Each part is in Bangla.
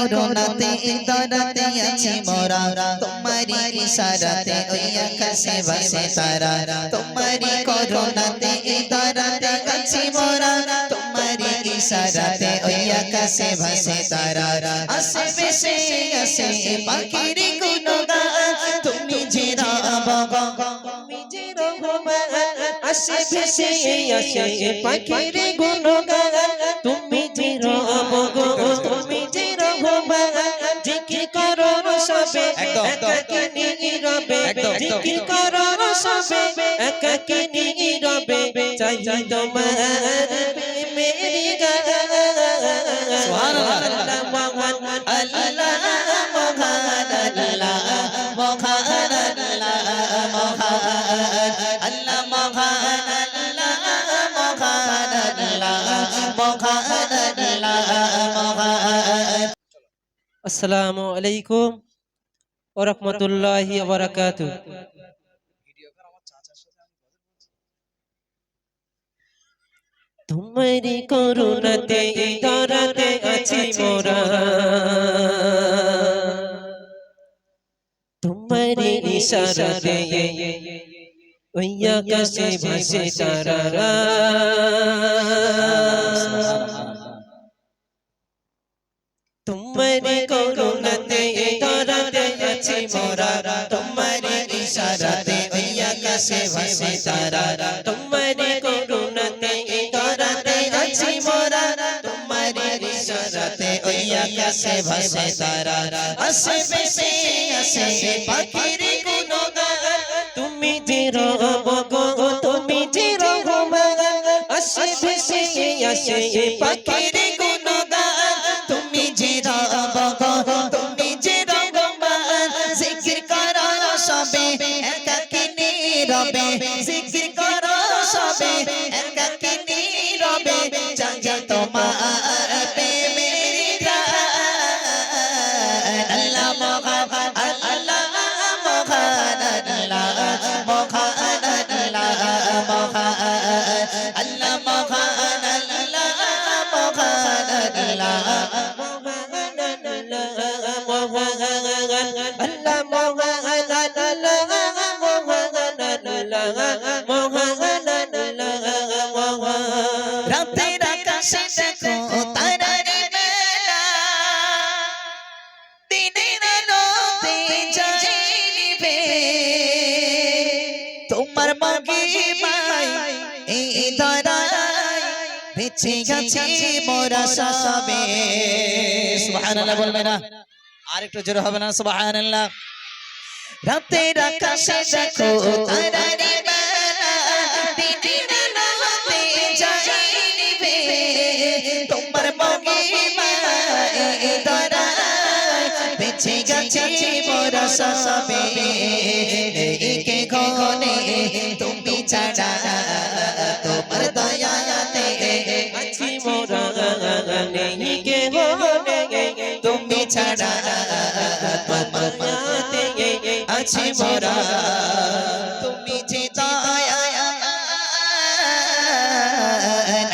করুণাতে দরাতে আছি মোরা। তোমারি ইশারাতে ওই আকাশে ভাসে তারা। তোমারি করুণাতে দরাতে আছি মোরা। তোমারি ইশারাতে ওই আকাশে ভাসে তারা। আসে বেশে আসে পাখির গুণগান। তুমি যে রাব তুমি যে রহমান আসে ভেসে আসে পাখির গুণগান। জিকির করো সবে একাকি নীরবে চাই তোমার মেরি গান সুবহানাল্লাহ। মহান আল্লাহ মহান আল্লাহ মহান আল্লাহ মহান আল্লাহ মহান আল্লাহ মহান আল্লাহ মহান আল্লাহ মহান আসসালামু আলাইকুম ওয়া রাহমাতুল্লাহি ওয়া বারাকাতুহু তোমারি করুণাতে দরাতে আছি মোরা। তোমারি ইশারাতে ওই আকাশে ভাসে তারারা। মোরা তোমারি ইশারাতে ওই আকাশে ভাসে তারা তোমারি করুণাতে দরাতে আছি মোরা তোমারি ইশারাতে ওই আকাশে ভাসে তারা আসে বেশে আসে পাখির গুণগান তুমি যে রব গো তুমি যে রহমান আসে ভেসে আসে পাখির ডোবে চাঁদে তোমার প্রেমে আল্লাহ মহান আল্লাহ মহান আল্লাহ মহান আল্লাহ মহান আল্লাহ মহান আল্লাহ মহান আল্লাহ Allah, Allah, Allah, Allah, Allah, Allah, Allah, তোমার মহিমায় এই ধরায় বেঁচে গেছে মোরা সবে। সুবহানাল্লাহ বলবে না? আর একটু জোরে হবে না? সুবহানাল্লাহ। রাতের আকাশে দেখো তারার মেলা দিনের আলোতে যায় নিভে তোমার মহিমায় সবে একে ঘনে তুমি ছাড়া তোমার দয়াতে আছি মোরা নেই কে হনে তুমি ছাড়া তোমার মাতে আছি মোরা তুমি যে দয়া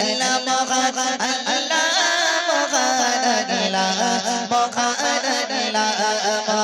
আল্লাহ মহান আল্লাহ মহান আল্লাহ মহান আল্লাহ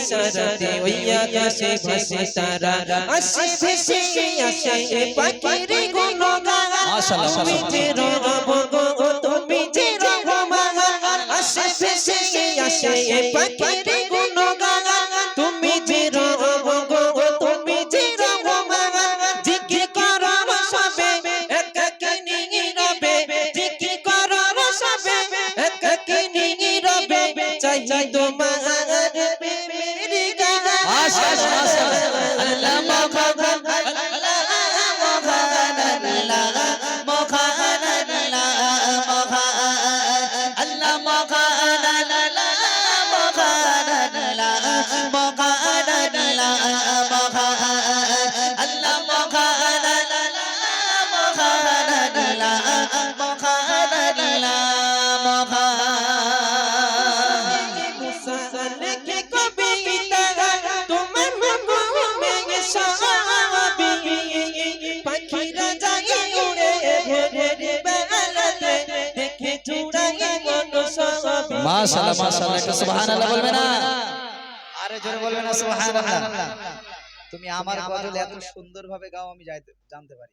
ইশারাতে ওই আকাশে ভাসে তারা। আসে ভেসে আসে পাখির গুণগান। যে রব গো তুমি যে রহমান আসে ভেসে আসে পাখির গুণগান। তুমি যে রব গো তুমি যে রহমান জিকির করো সবে একাকি নীরবে। জিকির করো সবে একাকি নীরবে। চাই তোমার la মাশাআল্লাহ মাশাআল্লাহ একটু সুবহানাল্লাহ বলবে না? আরে জোরে বলবে না সুবহানাল্লাহ। তুমি আমার গজল এত সুন্দর ভাবে গাও আমি জানতে পারি।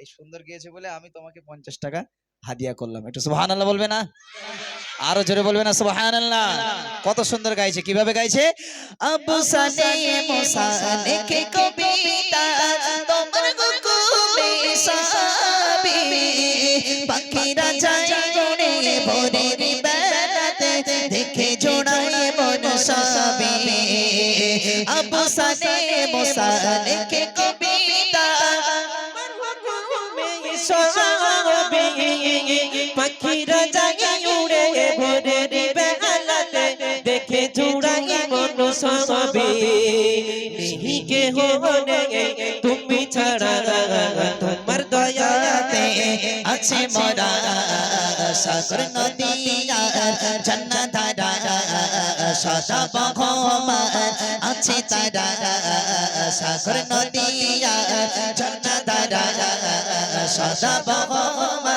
এই সুন্দর গেয়েছে বলে আমি তোমাকে পঞ্চাশ টাকা হাদিয়া করলাম। একটু সুবহানাল্লাহ বলবে না? আরও জোরে বলবে না সুবহানাল্লাহ। কত সুন্দর গাইছে কীভাবে গাইছে? আবু সানে মুসানে কে কবিতা তোমার গুকুমে সাবি পাখিরা যায় গনে আবু সানে মুসানে কে কবিতা পাখিরা জাগে উড়ে ভোরের বেলাতে দেখে জুড়াই মন সবে নিহিকে হনে তুমি ছাড়া আছে মরা সাগর নদিয়া জান্নাত ধারা সদা বহমা আছে তারা সাগর নদিয়া জান্নাত ধারা সদা বহমা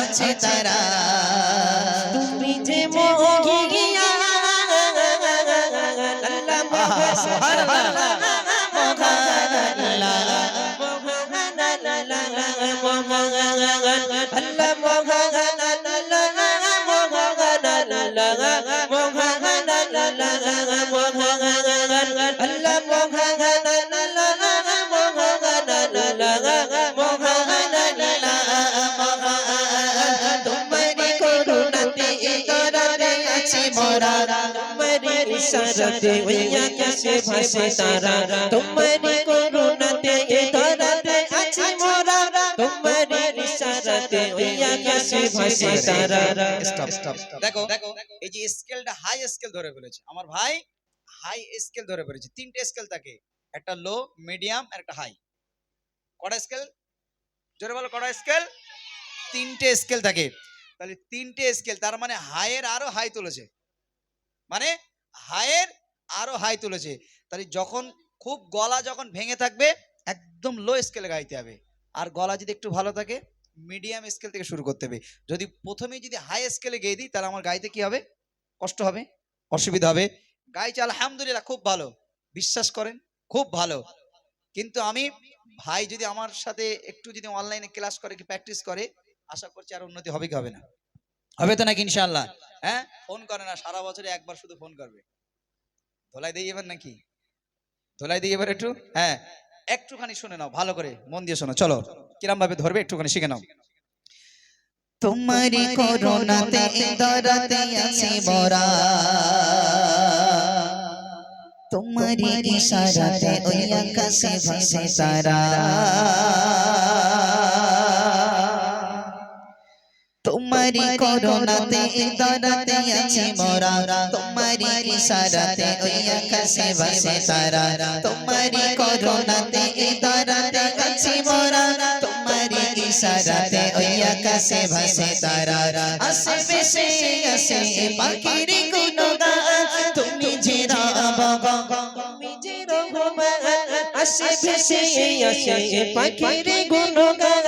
আছে তারা। সারাতে হইয়া কাছে ভাসে তারা তোমারি করুন কাছে ভাসে তারা স্টপ স্টপ দেখো এই যে স্কেলটা হাই স্কেল ধরে ফেলেছে। আমার ভাই হাই স্কেল ধরে ফেলেছে। তিনটে স্কেল থাকে একটা লো মিডিয়াম একটা হাই কটা স্কেল জোরে বলো কটা স্কেল তিনটে স্কেল থাকে তাহলে তিনটে স্কেল তার মানে হাইয়ের আরও হাই তুলেছে। মানে হাইয়ের আরও হাই তুলেছে। তাহলে যখন খুব গলা যখন ভেঙে থাকবে একদম লো স্কেলে গাইতে হবে। আর গলা যদি একটু ভালো থাকে মিডিয়াম স্কেল থেকে শুরু করতে হবে। যদি প্রথমেই যদি হাই স্কেলে গেয়ে দিই, তাহলে আমার গাইতে কি হবে? কষ্ট হবে, অসুবিধা হবে। গাইছে আলহামদুলিল্লাহ খুব ভালো, বিশ্বাস করেন, খুব ভালো। কিন্তু আমি ভাই যদি আমার সাথে একটু যদি অনলাইনে ক্লাস করে কি প্র্যাকটিস করে, আশা করছি আর উন্নতি হবে কি হবে না? হবে তো নাকি ইনশাল্লাহ হ্যাঁ? ফোন করে না, সারা বছরে একবার শুধু ফোন করবে। ধোলাই দিয়ে এবার নাকি? ধোলাই দিয়ে এবার একটু? হ্যাঁ। একটুখানি শুনে নাও ভালো করে মন দিয়ে শোনো চলো কিরম ভাবে ধরবে একটুখানি শিখে নাও। তোমারি করুণাতে দরাতে আছে বরা। তোমারি ইশারাতে ওই আকাশে ভাসে তারা। তোমারি করুণাতে দরাতে আছে মোরা। তোমারি ইশারাতে ওই আকাশে ভাসে তারা। তোমারি করুণাতে দরাতে আছে মোরা। তোমারি ইশারাতে ওই আকাশে ভাসে তারা। আসে বেশে আসে পাখির গুণগান। তুমি যে রাব তুমি যে রহমান আসে ভেসে আসে পাখির গুণগান।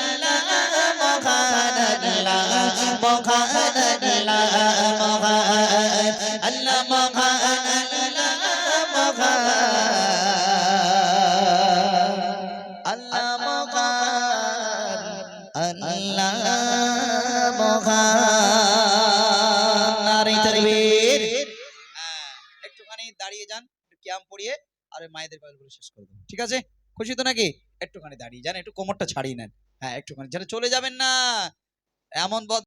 মায়েদের কথা বলে শেষ করে দেবো। ঠিক আছে? খুশি তো নাকি? একটুখানি দাঁড়িয়ে যান, একটু কোমরটা ছাড়িয়ে নেন। হ্যাঁ একটুখানি, যেন চলে যাবেন না। এমন বদ